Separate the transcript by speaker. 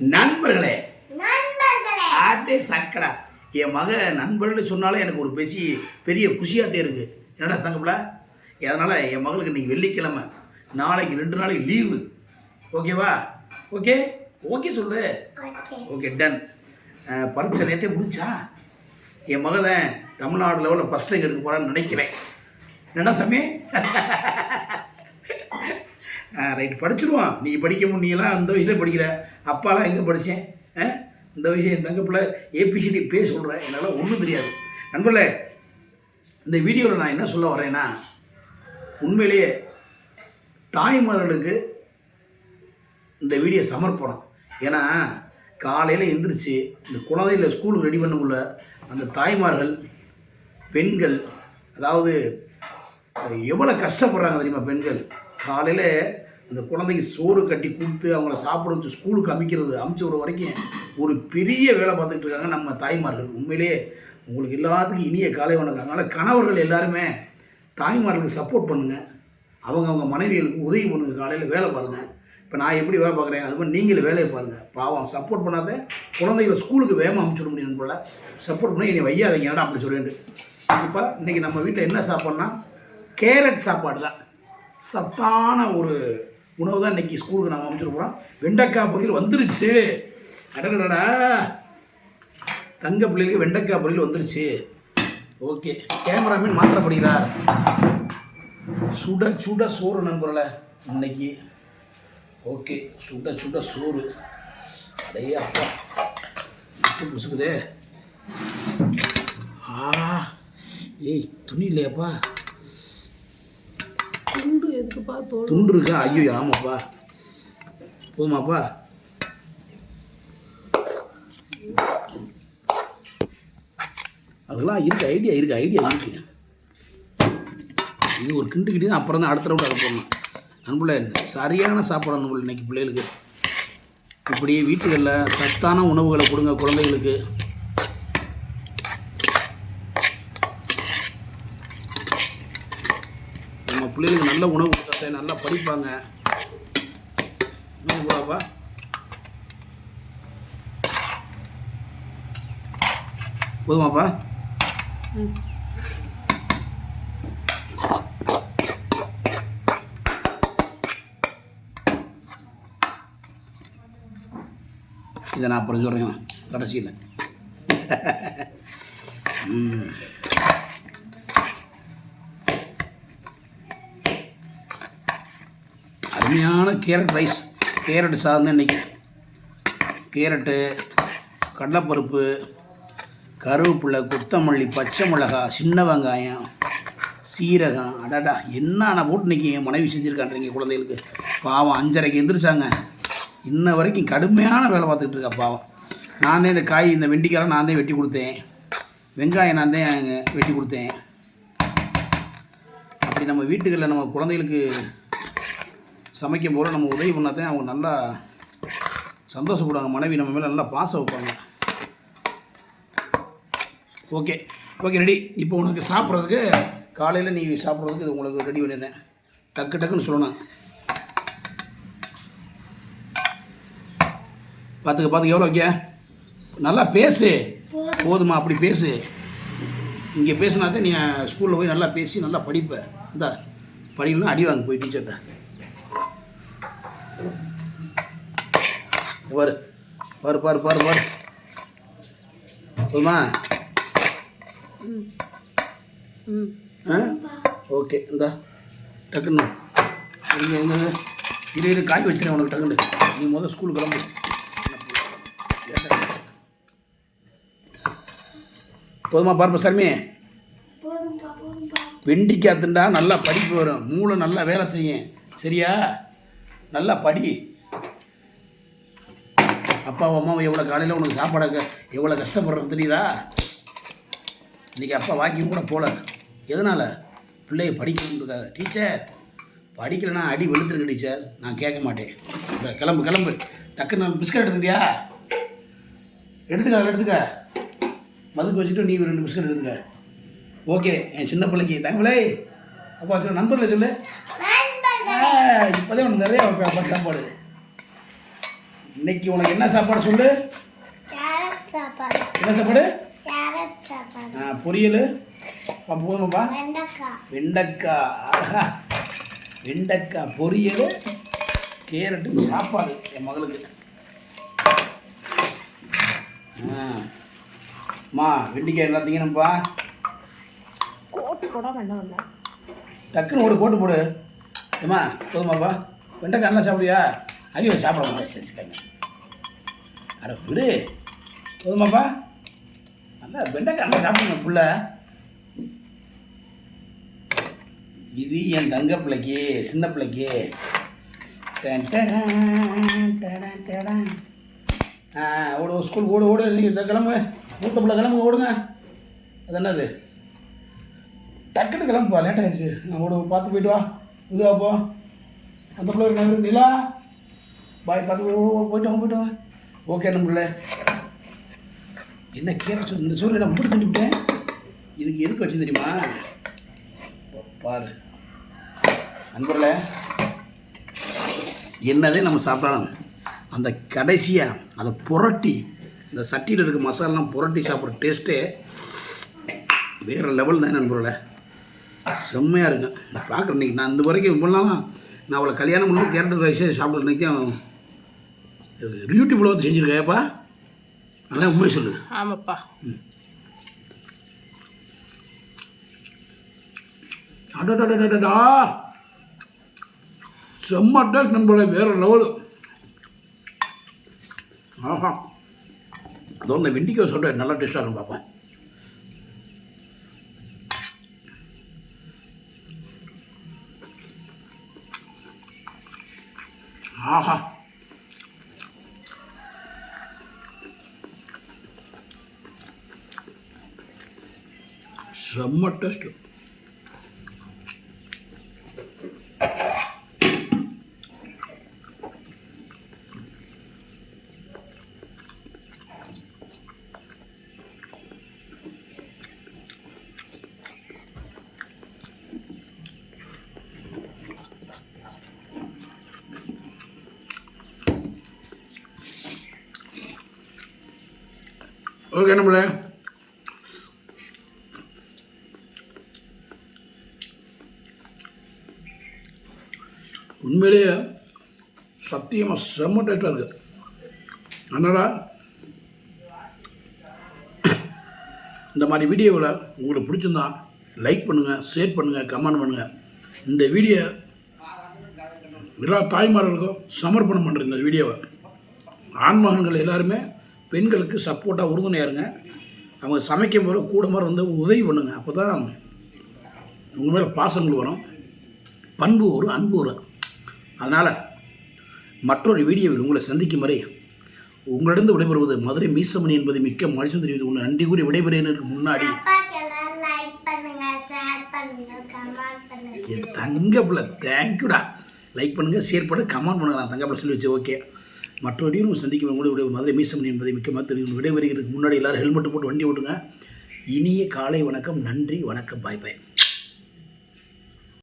Speaker 1: நண்பர்களே. ஆட்டே சக்கடா. என் மக நண்பர்கள்னு சொன்னாலே எனக்கு ஒரு பெரிய பெரிய குஷியாத்தே இருக்கு. என்னடா தங்கப்பில அதனால் என் மகளுக்கு இன்னைக்கு வெள்ளிக்கிழமை. நாளைக்கு ரெண்டு நாளைக்கு லீவு. ஓகேவா ஓகே ஓகே சொல்லு.
Speaker 2: ஓகே
Speaker 1: டன் பரீட்சை நேற்றே முடிச்சா என் மகன் தமிழ்நாடு லெவலில் ஃபஸ்ட் ரேங்க் எடுக்க போகிறான்னு நினைக்கிறேன். என்னடா சாமி? ரைட் படிச்சிருவான். நீ படிக்க நீலாம் அந்த வயசில் படிக்கிற. அப்பாலாம் எங்கே படித்தேன் இந்த விஷயம் என் தங்கப்பில் ஏபிசிடி பே சொல்கிறேன் என்னால் ஒன்றும் தெரியாது. நண்பர்களே இந்த வீடியோவில் நான் என்ன சொல்ல வரேன்னா உண்மையிலேயே தாய்மார்களுக்கு இந்த வீடியோ சமர்ப்பணம். ஏன்னா காலையில் எந்திரிச்சு இந்த குழந்தைகளை ஸ்கூலுக்கு ரெடி பண்ணக்குள்ள அந்த தாய்மார்கள் பெண்கள் அதாவது எவ்வளோ கஷ்டப்படுறாங்க தெரியுமா பெண்கள்? காலையில் அந்த குழந்தைக்கு சோறு கட்டி கொடுத்து அவங்கள சாப்பிட வச்சு ஸ்கூலுக்கு அமைக்கிறது அமைச்சு விட வரைக்கும் ஒரு பெரிய வேலை பார்த்துட்டு இருக்காங்க நம்ம தாய்மார்கள். உண்மையிலேயே உங்களுக்கு எல்லாத்துக்கும் இனிய காலை வணக்கம். அதனால் கணவர்கள் எல்லாருமே தாய்மார்களுக்கு சப்போர்ட் பண்ணுங்கள் அவங்க அவங்க மனைவிகளுக்கு உதவி பண்ணுங்கள் காலையில் வேலை பாருங்கள் இப்போ நான் எப்படி வேலை பார்க்குறேன்? அது மாதிரி நீங்களும் வேலையை பாருங்கள் பாவம் சப்போர்ட் பண்ணாத குழந்தைகளை ஸ்கூலுக்கு வேகமாக அமுச்சு விட முடியும் போல் சப்போர்ட் பண்ணி என்னை வையாதீங்க. என்னடா அப்படி சொல்லிட்டு இப்போ இன்றைக்கி நம்ம வீட்டில் என்ன சாப்பாடுனா கேரட் சாப்பாடு தான். சத்தான ஒரு உணவு தான் இன்றைக்கி ஸ்கூலுக்கு நாங்கள் அமைச்சிட்டு போகிறோம் வெண்டைக்காய் பொரியல் வந்துருச்சு. அடடடா தங்க பிள்ளைகளுக்கு வெண்டைக்காய் பொரியல் வந்துருச்சு. ஓகே. கேமராமேன் மாற்றப்படுகிறார். சுட சுட சோறு நண்பர்களே இன்னைக்கு. ஓகே. சுட சுட சோறு. அடையே அப்பா. புசுக்குதே. ஆ. ஏய் துணி இல்லையாப்பா?
Speaker 3: துண்டு எதுக்குப்பா தோல்?
Speaker 1: துண்டு இருக்கா ஐயோ ஆமாப்பா. போதுமாப்பா. அதெல்லாம் இருக்கு ஐடியா இருக்கு ஐடியா இருக்கு. இது ஒரு கிண்டு அப்புறம் தான் அடுத்த ரவுண்ட் அதை போடணும். சரியான சாப்பாடு நண்பர்கள் இன்னைக்கு பிள்ளைகளுக்கு. இப்படியே வீட்டுகளில் சத்தான உணவுகளை கொடுங்க குழந்தைகளுக்கு நம்ம பிள்ளைகளுக்கு நல்ல உணவு கொடுத்தாத்தே நல்லா படிப்பாங்க. கூடப்பா போதுமாப்பா. இதை நான் அப்புறம் சொல்கிறேன் கடைசியில். ம். Carrot rice. கேரட் சாதம் இன்னைக்கு. கேரட்டு கடலைப்பருப்பு கருவேப்பிலை கொத்தமல்லி பச்சை மிளகா சின்ன வெங்காயம் சீரகம் அடடா என்னென்ன போட்டு இன்னைக்கு என் மனைவி செஞ்சுருக்கான்றீங்க குழந்தைகளுக்கு. பாவம் அஞ்சரைக்கு எந்திரிச்சாங்க. இன்ன வரைக்கும் கடுமையான வேலை பார்த்துக்கிட்டு இருக்கா பாவம். நான் தான் இந்த காய் இந்த வெண்டிக்காய் நான் தான் வெட்டி கொடுத்தேன். வெங்காயம் நான் தான் வெட்டி கொடுத்தேன். அப்படி நம்ம வீட்டுகளில் நம்ம குழந்தைகளுக்கு சமைக்கும் போது நம்ம உதவி பண்ணாதான் அவங்க நல்லா சந்தோஷப்படுவாங்க. மனைவி நம்ம மேலே நல்லா பாசம் வைப்பாங்க. ஓகே. Okay ready. இப்போ உனக்கு சாப்பிட்றதுக்கு காலையில் நீ சாப்பிட்றதுக்கு இது உங்களுக்கு ரெடி பண்ணிடுறேன். டக்கு டக்குன்னு சொல்லணும். பார்த்துக்க பார்த்துக்க எவ்வளோ வைக்க? நல்லா பேசு. போதுமா. அப்படி பேசு. இங்கே பேசினாதான் நீ ஸ்கூலில் போய் நல்லா பேசி நல்லா படிப்ப. இந்த படிக்கணும்னா அடி வாங்க போய் டீச்சர்கிட்ட பாரு பாரு பாரு பாரு பாரு. போதுமா
Speaker 3: ம்
Speaker 1: ஆ? ஓகே இந்தா டக்குன்னு. இங்கே எங்கே இரு இரு காய் வச்சுருக்கேன் உனக்கு டக்குன்னு. நீ முதல் ஸ்கூல் கிளம்பு. போதுமா பார்ப்ப சாமி.
Speaker 2: வெண்டிக்காத்துண்டா
Speaker 1: வெண்டிக்காய் திண்டா நல்லா படிப்பு வரும். மூளை நல்லா வேலை செய்யும். சரியா? நல்லா படி. அப்பாவும் அம்மாவும் எவ்வளோ காலையில் உனக்கு சாப்பாடு எவ்வளோ கஷ்டப்படுறோம் தெரியுதா? இன்றைக்கி அப்பா வாக்கிங் கூட போகல எதனால்? பிள்ளைய படிக்கணுன்றதுக்காக டீச்சர் படிக்கலைன்னா அடி வெளுத்துருங்க டீச்சர். நான் கேட்க மாட்டேன். இந்த கிளம்பு கிளம்பு. டக்குன்னு நான் பிஸ்கட் எடுத்துக்கிட்டியா? எடுத்துக்க எடுத்துக்க. மதுக்கு வச்சுட்டு நீ ரெண்டு பிஸ்கட் எடுத்துக்க. ஓகே என் சின்ன பிள்ளைக்கு தங்களே அப்பா சொல்லு. நண்பர்களை. சொல்லு இப்போதான் உனக்கு நிறைய சாப்பாடு. இன்னைக்கு உனக்கு என்ன சாப்பாடு சொல்லு?
Speaker 2: கேரட் சாப்பாடு.
Speaker 1: என்ன சாப்பாடு?
Speaker 2: கேரட் சாப்பாடு.
Speaker 1: ஆ, பொரியல்? அப்பா, போதுமாப்பா.
Speaker 2: வெண்டைக்காய்.
Speaker 1: வெண்டைக்காய் பொரியல் கேரட்டு சாப்பாடு என் மகளுக்கு. ஆ. அம்மா வெண்டைக்காய் என்ன திங்கணும்ப்பா?
Speaker 3: கோட்டு கூட வேண்டாம்
Speaker 1: டக்குன்னு ஒரு போட்டு போடு. ஏம்மா போதுமாப்பா. வெண்டைக்காய் என்ன சாப்பிடுவியா? ஐயோ சாப்பிட மாட்டேன். சரி அட விடு. போதுமாப்பா. நல்லா வெண்டைக்காய் நல்லா சாப்பிடுங்க புள்ள. இது என் தங்க பிள்ளைக்கு சின்ன பிள்ளைக்கு. ஓடு ஸ்கூல் ஓடு ஓடு நீங்கள் இந்த கிளம்பு. மூத்த பிள்ளை கிளம்பு ஓடுங்க. அது என்னது? டக்குன்னு கிளம்புப்பா லேட் ஆயிடுச்சு. நான் ஓடு பார்த்து போயிட்டு வா. இதுவாப்போ அந்த பிள்ளை இருக்காங்க நிலா. பாய் பார்த்து போயிட்டோம் ஓ, போயிட்டு வாங்க போயிட்டு வாங்க. ஓகே நம்மள என்ன கேட்க சொல்லு இந்த சோறு நான் போட்டு தண்ணிவிட்டேன் இதுக்கு எதுக்கு வச்சு தெரியுமா? பாரு. நண்பர்களே என்னதே நம்ம சாப்பிட்டாலும் அந்த கடைசியாக அதை புரட்டி இந்த சட்டியில் இருக்க மசாலாலாம் புரட்டி சாப்பிட்ற டேஸ்ட்டே வேறு லெவல் தான் நண்பர்களே. செம்மையாக இருக்கும். நான் பார்க்குறேன் இன்றைக்கி நான் இந்த வரைக்கும் இவ்வளோலாம் நான் அவளை கல்யாணம் பண்ணி கேரட் ரைஸே சாப்பிட்ற யூடியூப்பில் வந்து செஞ்சுருக்கேப்பா அதான் உண்மை சொல்லு.
Speaker 3: ஆமாப்பா.
Speaker 1: அடடடடடா செம்ம டேஸ்ட் நண்பர்களே வேறு லெவலு ஆஹா. அதோ இந்த வெண்டிக்காய் சொல்கிறேன் நல்லா டேஸ்ட்டாக இருக்கும் பார்ப்பேன் ஆஹா. செம்ம டேஸ்ட்டு ஓகே நம்மளே உண்மையிலேயே சத்தியமாக செம்ம டேஸ்ட்டாக இருக்குது அதனால் இந்த மாதிரி வீடியோவில் உங்களுக்கு பிடிச்சிருந்தா லைக் பண்ணுங்கள் ஷேர் பண்ணுங்கள் கமெண்ட் பண்ணுங்கள் இந்த வீடியோ எல்லா தாய்மார்களுக்கும் சமர்ப்பணம் பண்ணுறேன் இந்த வீடியோவை. ஆண்மகன்கள் எல்லாருமே பெண்களுக்கு சப்போர்ட்டாக உறுதுணையாக இருங்க. அவங்க சமைக்கும் போது கூட மாதிரி வந்து உதவி பண்ணுங்கள் அப்போ தான் உங்கள் மேலே பாசங்கள் வரும். பண்பு ஒரு அன்பு வரும் அதனால் மற்றொரு வீடியோவில் உங்களை சந்திக்கும் வரை உங்களிடம் விடைபெறுவது மதுரை மீசமணி என்பது மிக்க மனுஷன் தெரிவித்து உங்களை நன்றி கூறி விடைபெறுவதற்கு முன்னாடி என் தங்க பிள்ளை தேங்க்யூடா லைக் பண்ணுங்கள் ஷேர் பண்ணு கமெண்ட் பண்ணுங்க. நான் தங்க பிள்ளை சொல்லி வச்சு ஓகே மற்ற உங்களை சந்திக்கும் உங்களுடைய மதுரை மீசமணி என்பதை மிக்க மற்ற விடைபெறுகிறதுக்கு முன்னாடி எல்லோரும் ஹெல்மெட் போட்டு வண்டி ஓட்டுங்க. இனிய காலை வணக்கம் நன்றி வணக்கம் பாய் பாய்